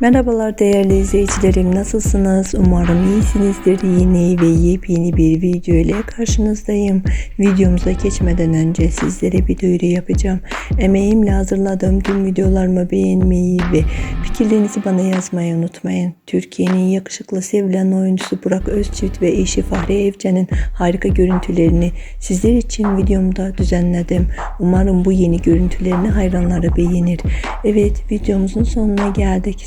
Merhabalar değerli izleyicilerim nasılsınız? Umarım iyisinizdir. Yeni ve yepyeni bir video ile karşınızdayım. Videomuza geçmeden önce sizlere bir duyuru yapacağım. Emeğimle hazırladığım tüm videolarımı beğenmeyi ve fikirlerinizi bana yazmayı unutmayın. Türkiye'nin yakışıklı sevilen oyuncusu Burak Özçivit ve eşi Fahri Evcen'in harika görüntülerini sizler için videomda düzenledim. Umarım bu yeni görüntülerini hayranları beğenir. Evet videomuzun sonuna geldik.